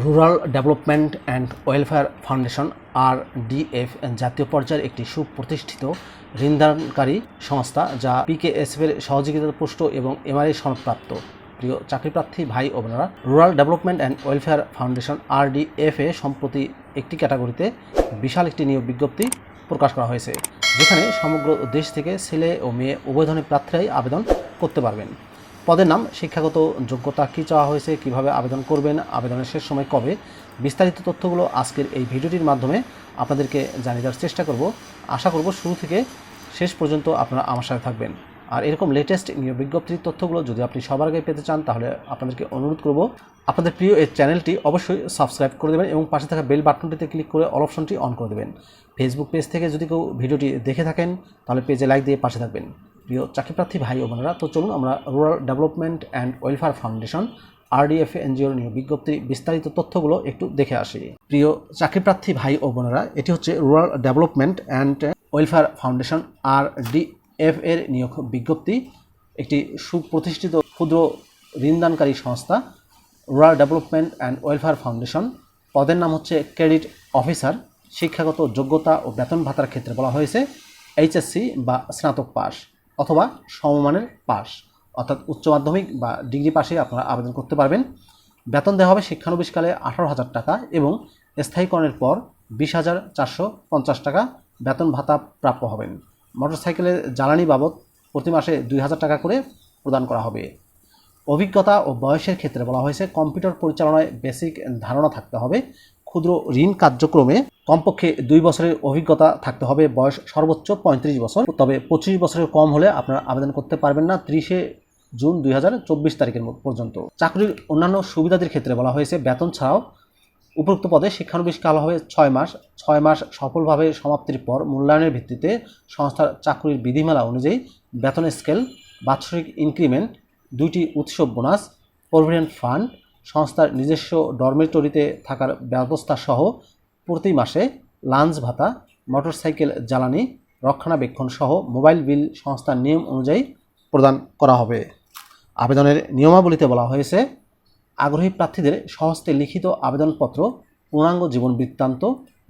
Rural development and welfare foundation R DF জাতীয় পর্যায়ের একটি সুপ্রতিষ্ঠিত ঋণদানকারী সংস্থা যা পিকেএসএফ এর সহযোগিতা পুষ্ট এবং এমআরআই সনদপ্রাপ্ত। প্রিয় চাকরিপ্রার্থী, ভাই ও বোনেরা rural development and welfare foundation RDF এ সম্প্রতি একটি ক্যাটাগরিতে বিশাল একটি নিয়োগ বিজ্ঞপ্তি প্রকাশ করা হয়েছে, যেখানে সমগ্র দেশ থেকে ছেলে ও মেয়ে উভয় ধরনের প্রার্থীরাই আবেদন করতে পারবেন। পদের নাম, শিক্ষাগত যোগ্যতা কী চাওয়া হয়েছে, কীভাবে আবেদন করবেন, আবেদনের শেষ সময় কবে, বিস্তারিত তথ্যগুলো আজকের এই ভিডিওটির মাধ্যমে আপনাদেরকে জানিয়ে দেওয়ার চেষ্টা করব। আশা করব শুরু থেকে শেষ পর্যন্ত আপনারা আমার সাথে থাকবেন। আর এরকম লেটেস্ট নিয়োগ বিজ্ঞপ্তির তথ্যগুলো যদি আপনি সবার আগে পেতে চান, তাহলে আপনাদেরকে অনুরোধ করব, আপনাদের প্রিয় এই চ্যানেলটি অবশ্যই সাবস্ক্রাইব করে দেবেন এবং পাশে থাকা বেল বাটনটিতে ক্লিক করে অল অপশনটি অন করে দেবেন। ফেসবুক পেজ থেকে যদি কেউ ভিডিওটি দেখে থাকেন, তাহলে পেজে লাইক দিয়ে পাশে থাকবেন। প্রিয় চাকরিপ্রার্থী ভাই ও বোনেরা, তো চলুন আমরা rural development and welfare foundation RDF এনজিওর নিয়োগ বিজ্ঞপ্তির বিস্তারিত তথ্যগুলো একটু দেখে আসি। প্রিয় চাকরিপ্রার্থী ভাই ও বোনেরা, এটি হচ্ছে rural development and welfare foundation R DF এর নিয়োগ বিজ্ঞপ্তি, একটি সুপ্রতিষ্ঠিত ক্ষুদ্র ঋণদানকারী সংস্থা rural development and welfare foundation পদের নাম হচ্ছে ক্রেডিট অফিসার শিক্ষাগত যোগ্যতা ও বেতন ভাতার ক্ষেত্রে বলা হয়েছে এইচএসসি বা স্নাতক পাস অথবা সমমানের পাস অর্থাৎ উচ্চ মাধ্যমিক বা ডিগ্রি পাশে আপনারা আবেদন করতে পারবেন। বেতন দেওয়া হবে শিক্ষানবিশকালে আঠারো হাজার টাকা এবং স্থায়ীকরণের পর বিশ হাজার চারশো পঞ্চাশ টাকা বেতন ভাতা প্রাপ্য হবেন। মোটরসাইকেলের জ্বালানি বাবদ প্রতি মাসে দুই হাজার টাকা করে প্রদান করা হবে। অভিজ্ঞতা ও বয়সের ক্ষেত্রে বলা হয়েছে, কম্পিউটার পরিচালনায় বেসিক ধারণা থাকতে হবে। ক্ষুদ্র ঋণ কার্যক্রমে কমপক্ষে দুই বছরের অভিজ্ঞতা থাকতে হবে। বয়স সর্বোচ্চ পঁয়ত্রিশ বছর। তবে পঁচিশ বছরের কম হলে আপনারা আবেদন করতে পারবেন না ত্রিশে জুন দুই হাজার চব্বিশ তারিখের পর্যন্ত। চাকরির অন্যান্য সুবিধাদের ক্ষেত্রে বলা হয়েছে, বেতন ছাড়াও উপরোক্ত পদে শিক্ষানবিশ কাল হবে ছয় মাস। ছয় মাস সফলভাবে সমাপ্তির পর মূল্যায়নের ভিত্তিতে সংস্থার চাকরির বিধিমালা অনুযায়ী বেতন স্কেল, বাৎসরিক ইনক্রিমেন্ট, দুইটি উৎসব বোনাস, প্রভিডেন্ট ফান্ড, সংস্থার নিজস্ব ডরমেটরিতে থাকার ব্যবস্থা সহ প্রতি মাসে লাঞ্চ ভাতা, মোটরসাইকেল জ্বালানি, রক্ষণাবেক্ষণ সহ মোবাইল বিল সংস্থার নিয়ম অনুযায়ী প্রদান করা হবে। আবেদনের নিয়মাবলীতে বলা হয়েছে, আগ্রহী প্রার্থীদের সহস্তে লিখিত আবেদনপত্র, পূর্ণাঙ্গ জীবন বৃত্তান্ত,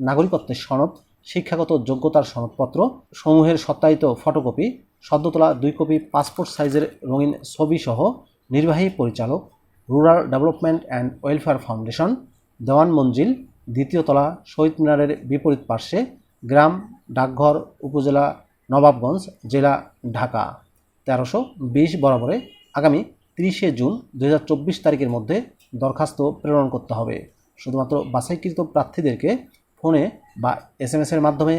নাগরিকত্বের সনদ, শিক্ষাগত যোগ্যতার সনদপত্র, সমূহের সত্যায়িত ফটোকপি সদ্য তোলা দুই কপি পাসপোর্ট সাইজের রঙিন ছবি সহ নির্বাহী পরিচালক, rural development and welfare foundation, Dewan Manzil দ্বিতীয় তলা শহীদ মিনারের বিপরীত পার্শ্বে গ্রাম ডাকঘর উপজেলা নবাবগঞ্জ জেলা ঢাকা। তেরোশো বিশ বরাবরে আগামী তিরিশে জুন দু হাজার চব্বিশ তারিখের মধ্যে দরখাস্ত প্রেরণ করতে হবে। শুধুমাত্র বাছাইকৃত প্রার্থীদেরকে ফোনে বা এস এসের মাধ্যমে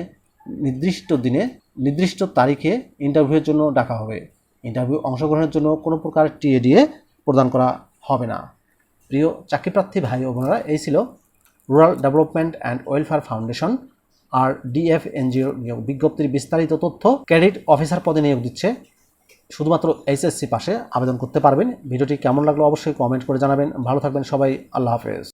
নির্দিষ্ট দিনে নির্দিষ্ট তারিখে ইন্টারভিউয়ের জন্য ডাকা হবে। ইন্টারভিউ অংশগ্রহণের জন্য কোনো প্রকার টিএডিএ প্রদান করা হবে না। প্রিয় চাকরিপ্রার্থী ভাই ও বোনেরা, এই ছিল rural development and welfare foundation R DF NGO নিয়োগ বিজ্ঞপ্তির বিস্তারিত তথ্য ক্রেডিট অফিসার পদে নিয়োগ দিচ্ছে। শুধুমাত্র এইচএসসি পাশে আবেদন করতে পারবেন। ভিডিওটি কেমন লাগল অবশ্যই কমেন্ট করে জানাবেন। ভালো থাকবেন সবাই। আল্লাহ হাফেজ।